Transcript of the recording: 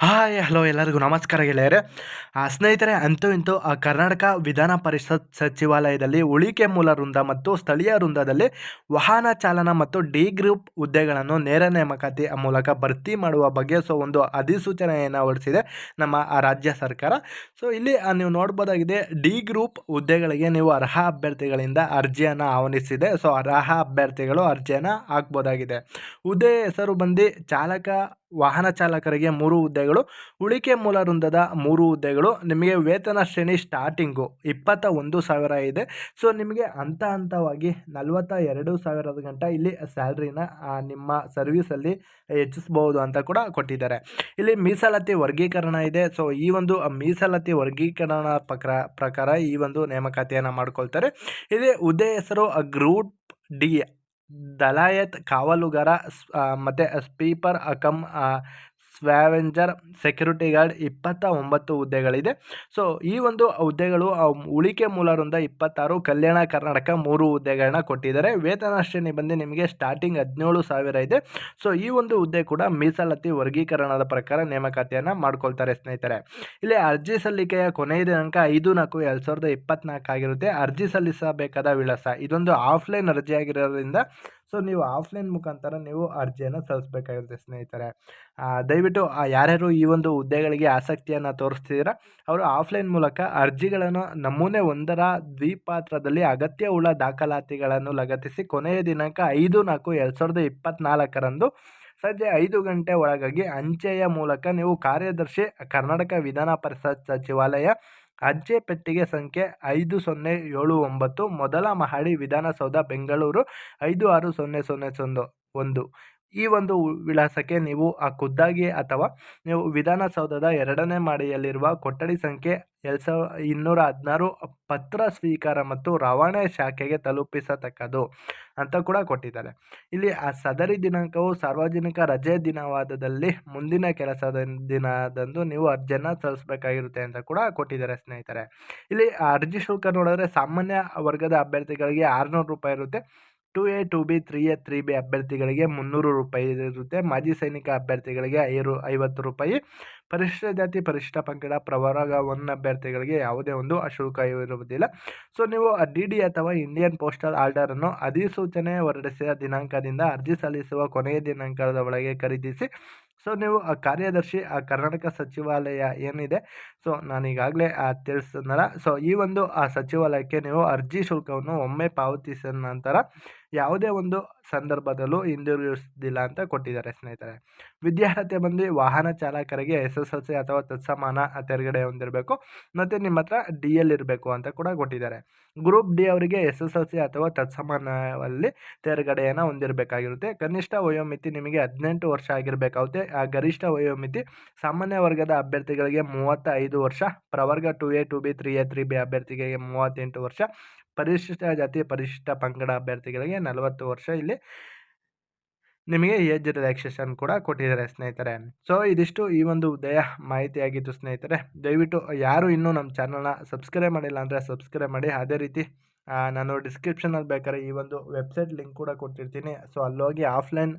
Hi, hello ಎಲ್ಲರಿಗೂ ನಮಸ್ಕಾರ ಗೆಳೆಯರೆ. ಸ್ನೇಹಿತರೆ, ಅಂತೂ ಇಂತೂ ಕರ್ನಾಟಕ ವಿಧಾನ ಪರಿಷತ್ ಸಚಿವಾಲಯದಲ್ಲಿ ಉಳಿಕೆ ಮೂಲ ವೃಂದ ಮತ್ತು ಸ್ಥಳೀಯ ವೃಂದದಲ್ಲಿ ವಾಹನ ಚಾಲನ ಮತ್ತು ಡಿ ಗ್ರೂಪ್ ಹುದ್ದೆಗಳನ್ನು ನೇರ ನೇಮಕಾತಿ ಮೂಲಕ ಭರ್ತಿ ಮಾಡುವ ಬಗ್ಗೆ ಸೊ ಒಂದು ಅಧಿಸೂಚನೆಯನ್ನು ಹೊರಡಿಸಿದೆ ನಮ್ಮ ರಾಜ್ಯ ಸರ್ಕಾರ. ಸೊ ಇಲ್ಲಿ ನೀವು ನೋಡ್ಬೋದಾಗಿದೆ, ಡಿ ಗ್ರೂಪ್ ಹುದ್ದೆಗಳಿಗೆ ನೀವು ಅರ್ಹ ಅಭ್ಯರ್ಥಿಗಳಿಂದ ಅರ್ಜಿಯನ್ನು ಆಹ್ವಾನಿಸಿದೆ. ಸೊ ಅರ್ಹ ಅಭ್ಯರ್ಥಿಗಳು ಅರ್ಜಿಯನ್ನು ಹಾಕ್ಬೋದಾಗಿದೆ. ಹುದ್ದೆ ಹೆಸರು ಬಂದು ಚಾಲಕ ವಾಹನ ಚಾಲಕರಿಗೆ ಮೂರು ಹುದ್ದೆಗಳು ಉಳಿಕೆ ಮೂಲ ವೃಂದದ ಮೂರು ಹುದ್ದೆಗಳು, ನಿಮಗೆ ವೇತನ ಶ್ರೇಣಿ ಸ್ಟಾರ್ಟಿಂಗು ಇಪ್ಪತ್ತ ಒಂದು ಸಾವಿರ ಇದೆ. ಸೊ ನಿಮಗೆ ಹಂತ ಹಂತವಾಗಿ ನಲವತ್ತ ಎರಡು ಸಾವಿರದ ಗಂಟ ಇಲ್ಲಿ ಸ್ಯಾಲ್ರಿನ ನಿಮ್ಮ ಸರ್ವಿಸಲ್ಲಿ ಹೆಚ್ಚಿಸಬಹುದು ಅಂತ ಕೂಡ ಕೊಟ್ಟಿದ್ದಾರೆ. ಇಲ್ಲಿ ಮೀಸಲಾತಿ ವರ್ಗೀಕರಣ ಇದೆ. ಸೊ ಈ ಒಂದು ಮೀಸಲಾತಿ ವರ್ಗೀಕರಣ ಪ್ರಕಾರ ಪ್ರಕಾರ ಈ ಒಂದು ನೇಮಕಾತಿಯನ್ನು ಮಾಡ್ಕೊಳ್ತಾರೆ. ಇಲ್ಲಿ ಹುದ್ದೆ ಹೆಸರು ಗ್ರೂಪ್ ಡಿ ದಲಾಯತ್ ಕಾವಲುಗಾರ ಸ್- ಆ, ಮತ್ತೆ sweeper come scavenger security guard ಇಪ್ಪತ್ತ ಒಂಬತ್ತು ಹುದ್ದೆಗಳಿದೆ. ಸೊ ಈ ಒಂದು ಹುದ್ದೆಗಳು ಉಳಿಕೆ ಮೂಲರಿಂದ ಇಪ್ಪತ್ತಾರು, ಕಲ್ಯಾಣ ಕರ್ನಾಟಕ ಮೂರು ಹುದ್ದೆಗಳನ್ನ ಕೊಟ್ಟಿದ್ದಾರೆ. ವೇತನ ಶ್ರೇಣಿ ಬಂದು ನಿಮಗೆ ಸ್ಟಾರ್ಟಿಂಗ್ ಹದಿನೇಳು ಸಾವಿರ ಇದೆ. ಸೊ ಈ ಒಂದು ಹುದ್ದೆ ಕೂಡ ಮೀಸಲಾತಿ ವರ್ಗೀಕರಣದ ಪ್ರಕಾರ ನೇಮಕಾತಿಯನ್ನು ಮಾಡ್ಕೊಳ್ತಾರೆ ಸ್ನೇಹಿತರೆ. ಇಲ್ಲಿ ಅರ್ಜಿ ಸಲ್ಲಿಕೆಯ ಕೊನೆಯ ದಿನಾಂಕ ಐದು ನಾಲ್ಕು ಎರಡು ಸಾವಿರದ ಇಪ್ಪತ್ನಾಲ್ಕು ಆಗಿರುತ್ತೆ. ಅರ್ಜಿ ಸಲ್ಲಿಸಬೇಕಾದ ವಿಳಾಸ ಇದೊಂದು ಆಫ್ಲೈನ್ ಅರ್ಜಿ ಆಗಿರೋದ್ರಿಂದ ಸೊ ನೀವು ಆಫ್ಲೈನ್ ಮುಖಾಂತರ ನೀವು ಅರ್ಜಿಯನ್ನು ಸಲ್ಲಿಸಬೇಕಾಗಿರುತ್ತೆ ಸ್ನೇಹಿತರೆ. ದಯವಿಟ್ಟು ಯಾರ್ಯಾರು ಈ ಒಂದು ಹುದ್ದೆಗಳಿಗೆ ಆಸಕ್ತಿಯನ್ನು ತೋರಿಸ್ತಿದ್ದೀರಾ, ಅವರು ಆಫ್ಲೈನ್ ಮೂಲಕ ಅರ್ಜಿಗಳನ್ನು ನಮೂನೆ ಒಂದರ ದ್ವಿಪಾತ್ರದಲ್ಲಿ ಅಗತ್ಯವುಳ್ಳ ದಾಖಲಾತಿಗಳನ್ನು ಲಗತ್ತಿಸಿ ಕೊನೆಯ ದಿನಾಂಕ ಐದು ನಾಲ್ಕು ಎರಡು ಸಾವಿರದ ಇಪ್ಪತ್ತ್ನಾಲ್ಕರಂದು ಸಂಜೆ ಐದು ಗಂಟೆ ಒಳಗಾಗಿ ಅಂಚೆಯ ಮೂಲಕ ನೀವು ಕಾರ್ಯದರ್ಶಿ ಕರ್ನಾಟಕ ವಿಧಾನ ಪರಿಷತ್ ಸಚಿವಾಲಯ ಅಂಚೆ ಪೆಟ್ಟಿಗೆ ಸಂಖ್ಯೆ ಐದು ಸೊನ್ನೆ ಏಳು ಒಂಬತ್ತು ಮೊದಲ ಮಹಡಿ ವಿಧಾನಸೌಧ ಬೆಂಗಳೂರು ಐದು ಆರು ಸೊನ್ನೆ ಸೊನ್ನೆ ಸೊಂದು ಒಂದು. ಈ ಒಂದು ವಿಳಾಸಕ್ಕೆ ನೀವು ಆ ಖುದ್ದಾಗಿ ಅಥವಾ ನೀವು ವಿಧಾನಸೌಧದ ಎರಡನೇ ಮಹಡಿಯಲ್ಲಿರುವ ಕೊಠಡಿ ಸಂಖ್ಯೆ ಎರಡು ಸಾವಿರ ಇನ್ನೂರ ಹದಿನಾರು ಪತ್ರ ಸ್ವೀಕಾರ ಮತ್ತು ರವಾನೆ ಶಾಖೆಗೆ ತಲುಪಿಸತಕ್ಕದು ಅಂತ ಕೂಡ ಕೊಟ್ಟಿದ್ದಾರೆ. ಇಲ್ಲಿ ಆ ಸದರಿ ದಿನಾಂಕವು ಸಾರ್ವಜನಿಕ ರಜೆ ದಿನವಾದದಲ್ಲಿ ಮುಂದಿನ ಕೆಲಸದ ದಿನದಂದು ನೀವು ಅರ್ಜಿಯನ್ನು ಸಲ್ಲಿಸಬೇಕಾಗಿರುತ್ತೆ ಅಂತ ಕೂಡ ಕೊಟ್ಟಿದ್ದಾರೆ ಸ್ನೇಹಿತರೆ. ಇಲ್ಲಿ ಅರ್ಜಿ ಶುಲ್ಕ ನೋಡಿದ್ರೆ ಸಾಮಾನ್ಯ ವರ್ಗದ ಅಭ್ಯರ್ಥಿಗಳಿಗೆ ಆರುನೂರು ರೂಪಾಯಿ ಇರುತ್ತೆ. Two A, two B, three A, three B ಅಭ್ಯರ್ಥಿಗಳಿಗೆ ಮುನ್ನೂರು ರೂಪಾಯಿ ಇರುತ್ತೆ ಮಾಜಿ ಸೈನಿಕ ಅಭ್ಯರ್ಥಿಗಳಿಗೆ ಐರು ಐವತ್ತು ರೂಪಾಯಿ. ಪರಿಶಿಷ್ಟ ಜಾತಿ ಪರಿಶಿಷ್ಟ ಪಂಗಡ ಪ್ರವರ್ಗ ಒನ್ ಅಭ್ಯರ್ಥಿಗಳಿಗೆ ಯಾವುದೇ ಒಂದು ಅಶುಲ್ಕ ಇರುವುದಿಲ್ಲ. ಸೊ, ನೀವು ಡಿ ಡಿ ಅಥವಾ ಇಂಡಿಯನ್ ಪೋಸ್ಟಲ್ ಆರ್ಡರನ್ನು ಅಧಿಸೂಚನೆ ಹೊರಡಿಸಿದ ದಿನಾಂಕದಿಂದ ಅರ್ಜಿ ಸಲ್ಲಿಸುವ ಕೊನೆಯ ದಿನಾಂಕದ ಒಳಗೆ ಖರೀದಿಸಿ. ಸೊ, ನೀವು ಆ ಕಾರ್ಯದರ್ಶಿ, ಆ ಕರ್ನಾಟಕ ಸಚಿವಾಲಯ ಏನಿದೆ, ಸೊ, ನಾನೀಗಾಗಲೇ ತಿಳಿಸಿದ್ನಲ್ಲ ಸೊ, ಈ ಒಂದು ಆ ಸಚಿವಾಲಯಕ್ಕೆ ನೀವು ಅರ್ಜಿ ಶುಲ್ಕವನ್ನು ಒಮ್ಮೆ ಪಾವತಿಸಿದ ನಂತರ ಯಾವುದೇ ಒಂದು ಸಂದರ್ಭದಲ್ಲೂ ಹಿಂದಿರುಗಿಸುವುದಿಲ್ಲ ಅಂತ ಕೊಟ್ಟಿದ್ದಾರೆ ಸ್ನೇಹಿತರೆ. ವಿದ್ಯಾರ್ಹತೆ ಬಂದು ವಾಹನ ಚಾಲಕರಿಗೆ ಎಸ್ ಎಸ್ ಎಲ್ ಸಿ ಅಥವಾ ತತ್ಸಮಾನ ತೆರಿಗೆ ಹೊಂದಿರಬೇಕು ಮತ್ತು ನಿಮ್ಮ ಹತ್ರ ಡಿ ಎಲ್ ಇರಬೇಕು ಅಂತ ಕೂಡ ಕೊಟ್ಟಿದ್ದಾರೆ. ಗ್ರೂಪ್ ಡಿ ಅವರಿಗೆ ಎಸ್ ಎಸ್ ಎಲ್ ಸಿ ಅಥವಾ ತತ್ಸಮಾನದಲ್ಲಿ ತೇರ್ಗಡೆಯನ್ನು ಹೊಂದಿರಬೇಕಾಗಿರುತ್ತೆ. ಕನಿಷ್ಠ ವಯೋಮಿತಿ ನಿಮಗೆ ಹದಿನೆಂಟು ವರ್ಷ ಆಗಿರಬೇಕಾಗುತ್ತೆ. ಆ ಗರಿಷ್ಠ ವಯೋಮಿತಿ ಸಾಮಾನ್ಯ ವರ್ಗದ ಅಭ್ಯರ್ಥಿಗಳಿಗೆ ಮೂವತ್ತ ಐದು ವರ್ಷ, ಪ್ರವರ್ಗ two A two B, three A, three B ಅಭ್ಯರ್ಥಿಗಳಿಗೆ ಮೂವತ್ತೆಂಟು ವರ್ಷ ಪರಿಶಿಷ್ಟ ಜಾತಿ, ಪರಿಶಿಷ್ಟ ಪಂಗಡ ಅಭ್ಯರ್ಥಿಗಳಿಗೆ ನಲವತ್ತು ವರ್ಷ ಇಲ್ಲಿ ನಿಮಗೆ ಏಜ್ ರಿಲ್ಯಾಕ್ಸೇಷನ್ ಕೂಡ ಕೊಟ್ಟಿದ್ದಾರೆ ಸ್ನೇಹಿತರೆ. ಸೊ ಇದಿಷ್ಟು ಈ ಒಂದು ಉದಯ ಮಾಹಿತಿಯಾಗಿತ್ತು ಸ್ನೇಹಿತರೆ. ದಯವಿಟ್ಟು ಯಾರು ಇನ್ನೂ ನಮ್ಮ ಚಾನಲ್ನ ಸಬ್ಸ್ಕ್ರೈಬ್ ಮಾಡಿಲ್ಲ ಅಂದರೆ ಸಬ್ಸ್ಕ್ರೈಬ್ ಮಾಡಿ. ಅದೇ ರೀತಿ ನಾನು ಡಿಸ್ಕ್ರಿಪ್ಷನಲ್ಲಿ ಬೇಕಾದ್ರೆ ಈ ಒಂದು ವೆಬ್ಸೈಟ್ ಲಿಂಕ್ ಕೂಡ ಕೊಟ್ಟಿರ್ತೀನಿ. ಸೊ ಅಲ್ಲೋಗಿ ಆಫ್ಲೈನ್